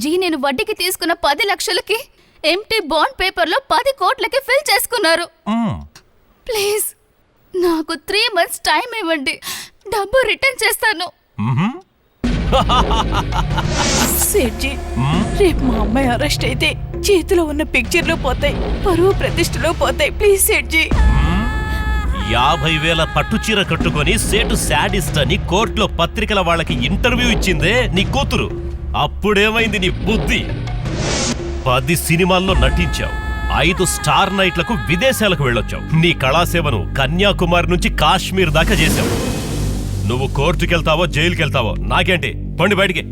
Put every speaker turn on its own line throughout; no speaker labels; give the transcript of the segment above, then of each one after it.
G నేను వడ్డీకి తీసుకున్న పది లక్షలకి ఎంటీ బాండ్ పేపర్లో పది కోట్లకి ఫిల్ చేసుకున్నారు. ప్లీజ్ నాకు త్రీ మంత్స్ టైం ఇవ్వండి. డబ్బు రిటర్న్ చేస్తాను.
సేట్జీ రేపు మా అమ్మాయి అరెస్ట్ అయితే చేతిలో ఉన్న పిక్చర్లు పోతాయి పరువు ప్రతిష్టలు పోతాయి. ప్లీజ్ సేట్జీ
యాభై వేల పట్టుచీర కట్టుకొని సేటు శాడిస్ట్ అని కోర్టులో పత్రికల వాళ్ళకి ఇంటర్వ్యూ ఇచ్చిందే నీ కూతురు. అప్పుడేమైంది నీ బుద్ధి? పది సినిమాల్లో నటించావు. ఐదు స్టార్ నైట్లకు విదేశాలకు వెళ్ళొచ్చావు. నీ కళాసేవను కన్యాకుమారి నుంచి కాశ్మీర్ దాకా చేశావు. నువ్వు కోర్టుకెళ్తావో జైలుకెళ్తావో? నాకేంటి? పండి బయటికి.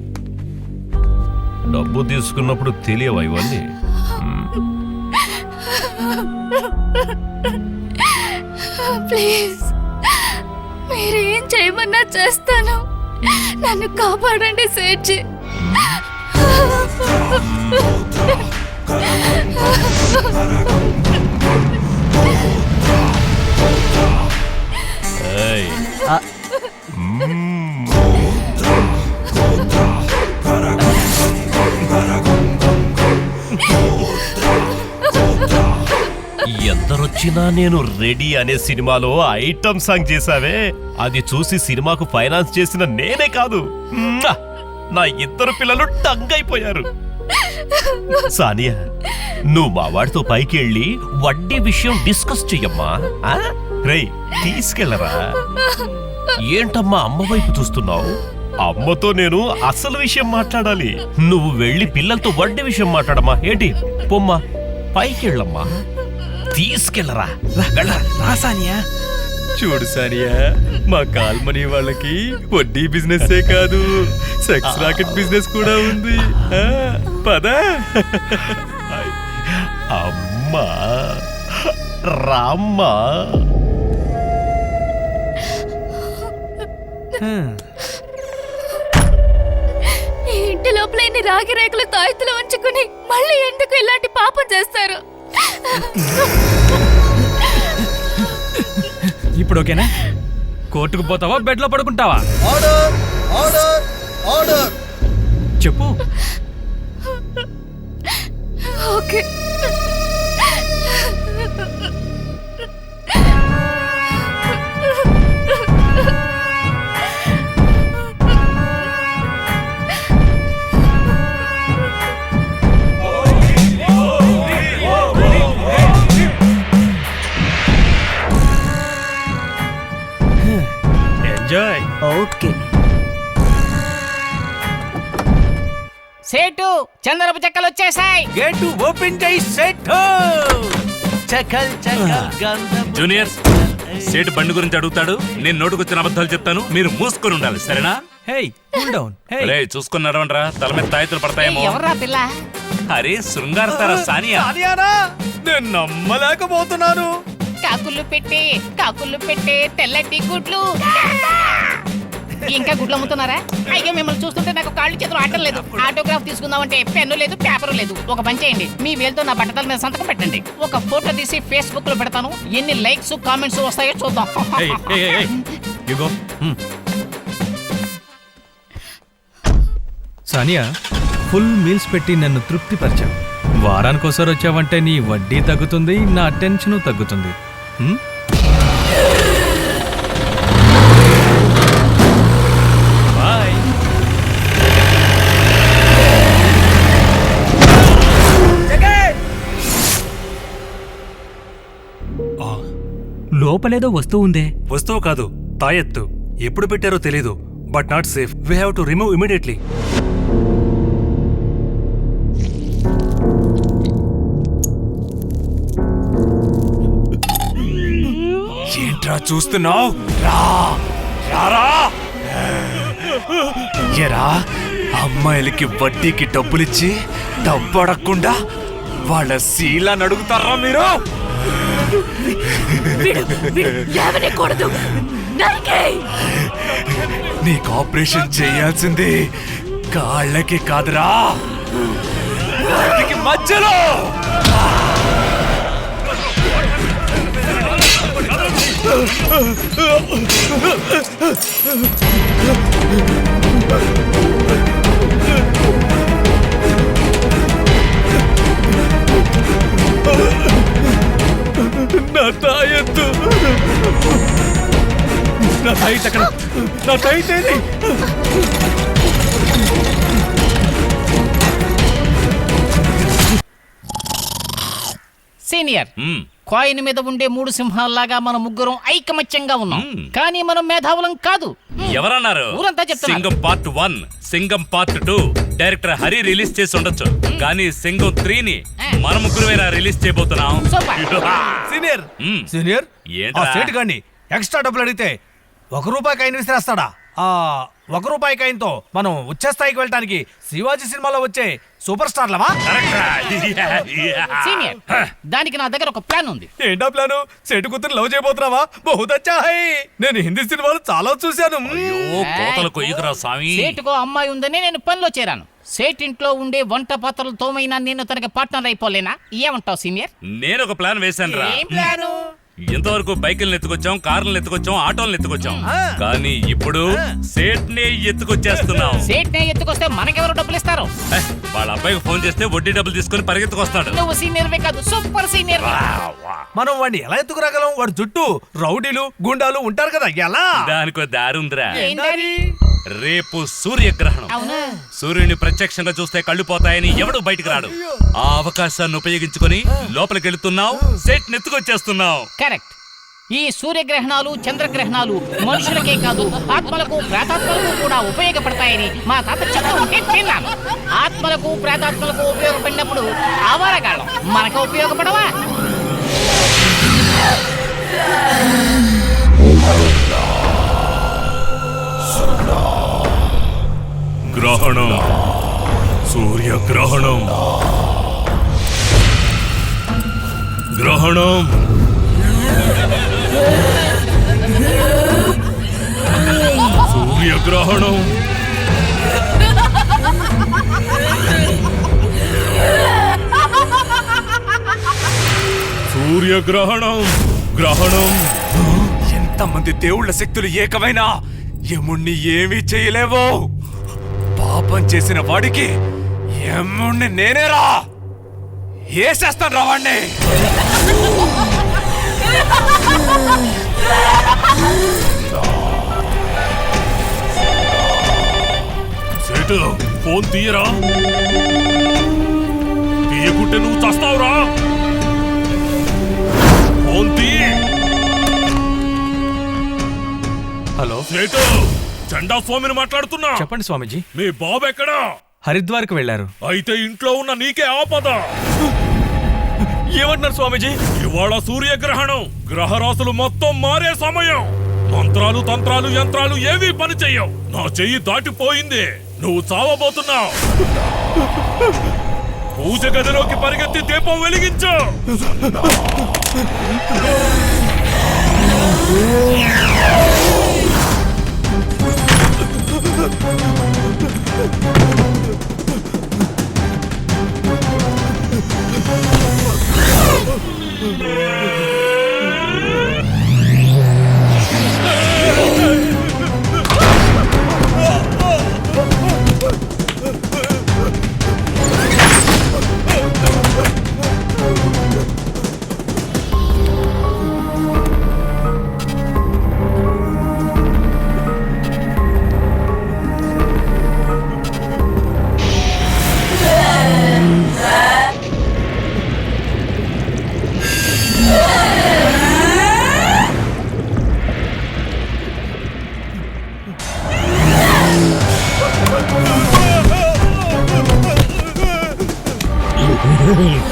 డబ్బు తీసుకున్నప్పుడు తెలియవా ఇవన్నీ?
ప్లీజ్. మీరేం చేయమన్నా చేస్తాను. నన్ను కాపాడండి సేట్జీ.
ఎందరొచ్చినా నేను రెడీ అనే సినిమాలో ఐటమ్ సాంగ్ చేశావే. అది చూసి సినిమాకు ఫైనాన్స్ చేసిన నేనే కాదు! నా ఇద్దరు పిల్లలు టంగైపోయారు. సానియా నువ్వు మా వాడితో పైకి వెళ్ళి వడ్డీ విషయం డిస్కస్ చెయ్యమ్మా. ఆ? రేయ్ తీసుకెళ్ళరా. ఏంటమ్మా అమ్మ వైపు చూస్తున్నావు? అమ్మతో నేను అసలు విషయం మాట్లాడాలి. నువ్వు వెళ్ళి పిల్లలతో వడ్డీ విషయం మాట్లాడమ్మా. ఏంటి? పొమ్మా. పైకి వెళ్ళమ్మా తీసుకెళ్ళరా రా
సానియా. చూడు సానియా మా కాల్మనీ వాళ్ళకి వడ్డీ బిజినెస్ కాదు. సెక్స్ రాకెట్ బిజినెస్ కూడా ఉంది. పదా.
అమ్మా రామ్మా.
ఇంటి లోపల ఇన్ని రాగి రేకులు తాయితులు ఉంచుకుని మళ్ళీ ఎందుకు ఇలాంటి పాపం చేస్తారు?
ఇప్పుడు ఓకేనా? కోర్టుకు పోతావా బెడ్లో పడుకుంటావా?
Order order order.
చెప్పు.
సేటు చంద్రపు చెక్కలు వచ్చేసాయి.
గేట్ ఓపెన్ చేయి సెట్!
చకల్ చకల్ గంధం
జూనియర్స్ సేటు బండి గురించి అడుగుతాడు. నేను నోటుకొచ్చిన అబద్ధాలు చెప్తాను. మీరు మూసుకొని ఉండాలి సరేనా?
హే కూల్ డౌన్ హే
రే చూసుకొని నడవండ్రా తల మీద తాయితులు పడతాయేమో.
ఎవర్రా పిల్ల?
అరే శృంగార తార సానియా?
సానియానా? నేను నమ్మలేకపోతున్నాను.
కాకులు పెట్టి కాకులు పెట్టి తెల్లటి గుడ్లు. ఇంకా గుడ్లు అమ్ముతున్నారా? అయ్యో మిమ్మల్ని చూస్తుంటే నాకు కాళ్ళు చేతులు ఆటం లేదు. ఆటోగ్రాఫ్ తీసుకుందామంటే పెన్ను లేదు పేపర్ లేదు. ఒక పని చేయండి. మీ వేలతో నా బట్టతల మీద సంతకం పెట్టండి. ఒక ఫోటో తీసి ఫేస్బుక్లో పెడతాను. ఎన్ని లైక్స్ కామెంట్స్ వస్తాయో చూద్దాం.
సానియా ఫుల్ మీల్స్ పెట్టి నన్ను తృప్తిపరిచావు. వారానికోసారి వచ్చావంటే నీ వడ్డీ తగ్గుతుంది నా టెన్షన్ తగ్గుతుంది.
లోపలేదో వస్తువు ఉందే.
వస్తువు కాదు తాయెత్తు. ఎప్పుడు పెట్టారో తెలీదు but not safe. We have to remove immediately
ఏంట్రా చూస్తున్నావు? రా రారా? ఎరా అమ్మాయిలకి వడ్డీకి డబ్బులిచ్చి డబ్బు అడగకుండా వాళ్ళ శీలాన్ని అడుగుతారా మీరు? నీకు ఆపరేషన్ చేయాల్సింది కాళ్ళకి కాదురా. వాటికి మధ్యలో తాయెత్తు. నా తాయిత్ అక్కడ. నా ఏది?
సీనియర్. కాయిన్ మీద ఉండే మూడు సింహాల్లాగా మన ముగ్గురం ఐకమత్యంగా ఉన్నాం. కానీ మనం మేధావులం కాదు.
ఎవరన్నారు?
ఊరంతా చెప్తున్నారు.
Singam part one Singam part two director Hari release చేసి ఉండొచ్చు. కానీ సింగం త్రీని మన ముగ్గురువేనా రిలీజ్ చేయబోతున్నాం.
సీనియర్. సీనియర్?
ఏంట్రా?
ఆ సేటు గాని ఎక్స్ట్రా డబ్బులు అడిగితే ఒక రూపాయి కాయిన్ విసిరేస్తాడా? ఆ ఒక రూపాయి కాయిన్తో మనం ఉచ్చ స్థాయికి వెళ్ళటానికి శివాజీ సినిమాలో వచ్చే సూపర్ స్టార్లవా.
సీనియర్ దానికి నా దగ్గర ఒక ప్లాన్ ఉంది.
ఏంటా ప్లాను సెటు కూతురు లవ్ చేయబోతున్నావా? హై నేను హిందీ సినిమాలు చాలా చూశాను.
సేటుకో అమ్మాయి ఉందని నేను పనిలో చేరాను. సేట్ ఇంట్లో ఉండే వంట పాత్రలు తోమైనా నేను తనకి పార్ట్నర్ అయిపోలేనా? ఏమంటావు సీనియర్
నేను ఒక ప్లాన్ వేశాను రా
ఏం ప్లాను
ఇంతవరకు బైకులను ఎత్తుకొచ్చాం కార్లను ఎత్తుకొచ్చాం ఆటోలను ఎత్తుకొచ్చాం. కానీ ఇప్పుడు సేట్ నే ఎత్తుకొచ్చేస్తున్నాం.
సేట్ నే ఎత్తుకొస్తే మనకెవరు డబ్బులు ఇస్తారు?
వాళ్ళ అబ్బాయికి ఫోన్ చేస్తే వడ్డీ డబ్బులు తీసుకొని పరిగెత్తుకొస్తాడు
నువ్వు సీనియర్ కాదు సూపర్ సీనియర్.
మనం వాడిని ఎలా ఎత్తుకురాగలం? వాడి చుట్టూ రౌడీలు గుండాలు ఉంటారు కదా ఎలా?
దానికో దారి ఉందిరా
ఏంటది?
రేపు సూర్యగ్రహణం.
అవునా?
సూర్యుని ప్రత్యక్షంగా చూస్తే కళ్ళు పోతాయని ఎవడు బయటికి రాడు. ఆ అవకాశాన్ని ఉపయోగించుకొని లోపలికి వెళుతున్నావు సెట్ నెత్తుకొచ్చేస్తున్నావు
కరెక్ట్ ఈ సూర్యగ్రహణాలు చంద్రగ్రహణాలు మనుషులకే కాదు ఆత్మలకు ప్రాతాత్మలకు కూడా ఉపయోగపడతాయని మా తాత చెప్తూ ఉంటే ఆత్మలకు ప్రాతాత్మలకు ఉపయోగపడినప్పుడు ఆవారగాళ్ళం మనకు ఉపయోగపడవా?
గ్రహణం. సూర్యగ్రహణం. గ్రహణం. సూర్యగ్రహణం సూర్యగ్రహణం గ్రహణం.
ఎంతమంది దేవుళ్ళ శక్తులు ఏకమైనా యముణ్ణి ఏమీ చేయలేవో. పాపం చేసిన వాడికి యముణ్ణి నేనేరా. ఏసేస్తాను రా వాణ్ణి?
సేటు ఫోన్ తీయరా? తీయకుంటే నువ్వు చస్తావురా. ఫోన్ తీ
హలో.
సేటు చండా స్వామిని మాట్లాడుతున్నా.
చెప్పండి స్వామీజీ.
మీ బాబు ఎక్కడా
హరిద్వార్కి వెళ్ళారు.
అయితే ఇంట్లో ఉన్న నీకే ఆపద.
ఏమంటున్నారు స్వామీజీ?
ఇవాళ సూర్యగ్రహణం. గ్రహరాశులు మొత్తం మారే సమయం. మంత్రాలు తంత్రాలు యంత్రాలు ఏవీ పని చెయ్యవు. నా చెయ్యి దాటిపోయింది. నువ్వు చావబోతున్నావు. పూజ గదిలోకి పరిగెత్తి దీపం వెలిగించు.
Breathe.